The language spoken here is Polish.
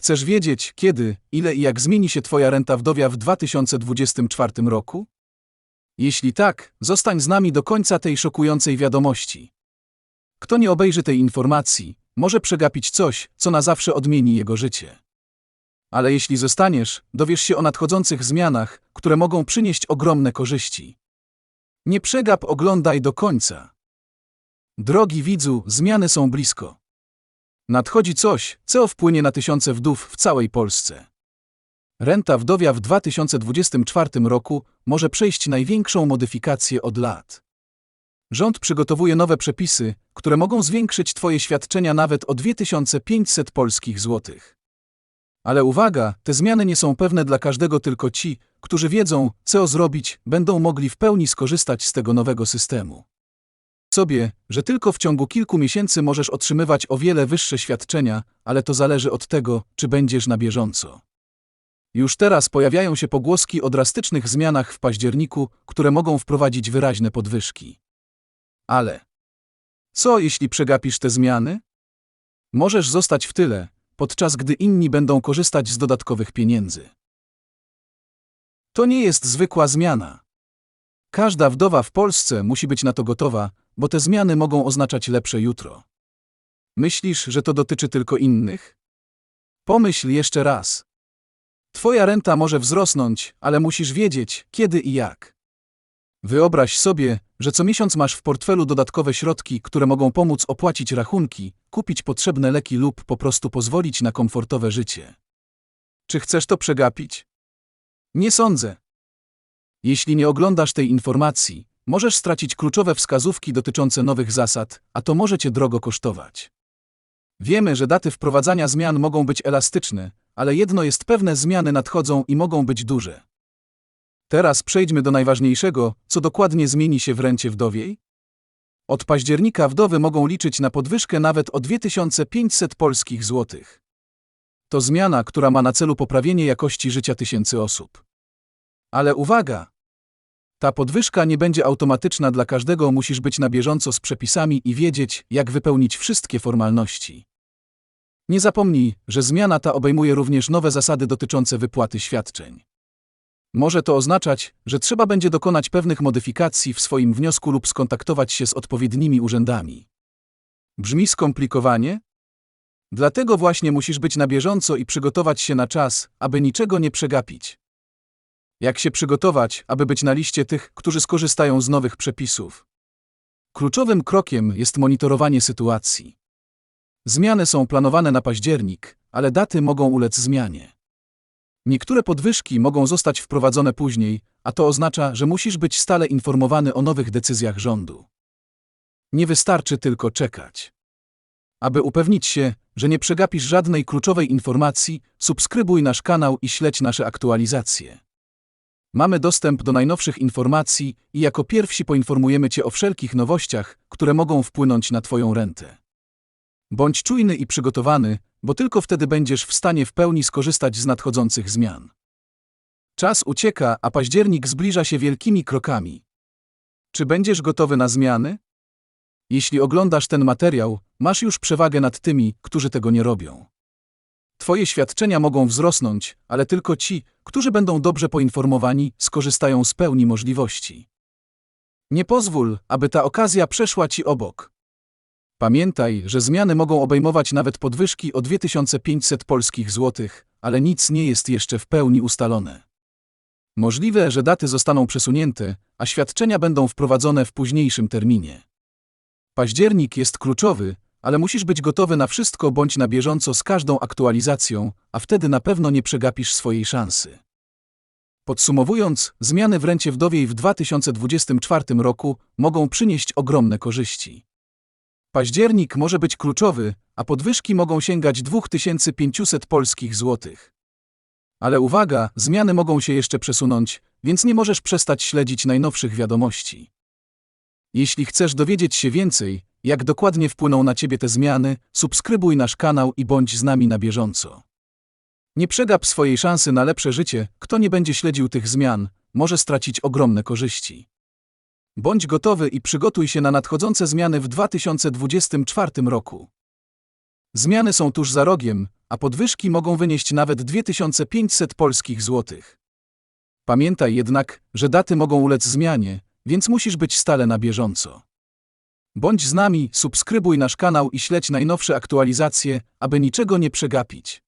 Chcesz wiedzieć, kiedy, ile i jak zmieni się Twoja renta wdowia w 2024 roku? Jeśli tak, zostań z nami do końca tej szokującej wiadomości. Kto nie obejrzy tej informacji, może przegapić coś, co na zawsze odmieni jego życie. Ale jeśli zostaniesz, dowiesz się o nadchodzących zmianach, które mogą przynieść ogromne korzyści. Nie przegap, oglądaj do końca. Drogi widzu, zmiany są blisko. Nadchodzi coś, co wpłynie na tysiące wdów w całej Polsce. Renta wdowia w 2024 roku może przejść największą modyfikację od lat. Rząd przygotowuje nowe przepisy, które mogą zwiększyć Twoje świadczenia nawet o 2500 polskich złotych. Ale uwaga, te zmiany nie są pewne dla każdego, tylko ci, którzy wiedzą, co zrobić, będą mogli w pełni skorzystać z tego nowego systemu. Sobie, że tylko w ciągu kilku miesięcy możesz otrzymywać o wiele wyższe świadczenia, ale to zależy od tego, czy będziesz na bieżąco. Już teraz pojawiają się pogłoski o drastycznych zmianach w październiku, które mogą wprowadzić wyraźne podwyżki. Ale co jeśli przegapisz te zmiany? Możesz zostać w tyle, podczas gdy inni będą korzystać z dodatkowych pieniędzy. To nie jest zwykła zmiana. Każda wdowa w Polsce musi być na to gotowa, bo te zmiany mogą oznaczać lepsze jutro. Myślisz, że to dotyczy tylko innych? Pomyśl jeszcze raz. Twoja renta może wzrosnąć, ale musisz wiedzieć, kiedy i jak. Wyobraź sobie, że co miesiąc masz w portfelu dodatkowe środki, które mogą pomóc opłacić rachunki, kupić potrzebne leki lub po prostu pozwolić na komfortowe życie. Czy chcesz to przegapić? Nie sądzę. Jeśli nie oglądasz tej informacji, możesz stracić kluczowe wskazówki dotyczące nowych zasad, a to może cię drogo kosztować. Wiemy, że daty wprowadzania zmian mogą być elastyczne, ale jedno jest pewne zmiany nadchodzą i mogą być duże. Teraz przejdźmy do najważniejszego, co dokładnie zmieni się w rencie wdowiej. Od października wdowy mogą liczyć na podwyżkę nawet o 2500 polskich złotych. To zmiana, która ma na celu poprawienie jakości życia tysięcy osób. Ale uwaga! Ta podwyżka nie będzie automatyczna dla każdego, musisz być na bieżąco z przepisami i wiedzieć, jak wypełnić wszystkie formalności. Nie zapomnij, że zmiana ta obejmuje również nowe zasady dotyczące wypłaty świadczeń. Może to oznaczać, że trzeba będzie dokonać pewnych modyfikacji w swoim wniosku lub skontaktować się z odpowiednimi urzędami. Brzmi skomplikowanie? Dlatego właśnie musisz być na bieżąco i przygotować się na czas, aby niczego nie przegapić. Jak się przygotować, aby być na liście tych, którzy skorzystają z nowych przepisów? Kluczowym krokiem jest monitorowanie sytuacji. Zmiany są planowane na październik, ale daty mogą ulec zmianie. Niektóre podwyżki mogą zostać wprowadzone później, a to oznacza, że musisz być stale informowany o nowych decyzjach rządu. Nie wystarczy tylko czekać. Aby upewnić się, że nie przegapisz żadnej kluczowej informacji, subskrybuj nasz kanał i śledź nasze aktualizacje. Mamy dostęp do najnowszych informacji i jako pierwsi poinformujemy Cię o wszelkich nowościach, które mogą wpłynąć na Twoją rentę. Bądź czujny i przygotowany, bo tylko wtedy będziesz w stanie w pełni skorzystać z nadchodzących zmian. Czas ucieka, a październik zbliża się wielkimi krokami. Czy będziesz gotowy na zmiany? Jeśli oglądasz ten materiał, masz już przewagę nad tymi, którzy tego nie robią. Twoje świadczenia mogą wzrosnąć, ale tylko ci, którzy będą dobrze poinformowani, skorzystają z pełni możliwości. Nie pozwól, aby ta okazja przeszła ci obok. Pamiętaj, że zmiany mogą obejmować nawet podwyżki o 2500 polskich złotych, ale nic nie jest jeszcze w pełni ustalone. Możliwe, że daty zostaną przesunięte, a świadczenia będą wprowadzone w późniejszym terminie. Październik jest kluczowy, ale musisz być gotowy na wszystko bądź na bieżąco z każdą aktualizacją, a wtedy na pewno nie przegapisz swojej szansy. Podsumowując, zmiany w rencie wdowiej w 2024 roku mogą przynieść ogromne korzyści. Październik może być kluczowy, a podwyżki mogą sięgać 2500 polskich złotych. Ale uwaga, zmiany mogą się jeszcze przesunąć, więc nie możesz przestać śledzić najnowszych wiadomości. Jeśli chcesz dowiedzieć się więcej, jak dokładnie wpłyną na Ciebie te zmiany, subskrybuj nasz kanał i bądź z nami na bieżąco. Nie przegap swojej szansy na lepsze życie, kto nie będzie śledził tych zmian, może stracić ogromne korzyści. Bądź gotowy i przygotuj się na nadchodzące zmiany w 2024 roku. Zmiany są tuż za rogiem, a podwyżki mogą wynieść nawet 2500 polskich złotych. Pamiętaj jednak, że daty mogą ulec zmianie, więc musisz być stale na bieżąco. Bądź z nami, subskrybuj nasz kanał i śledź najnowsze aktualizacje, aby niczego nie przegapić.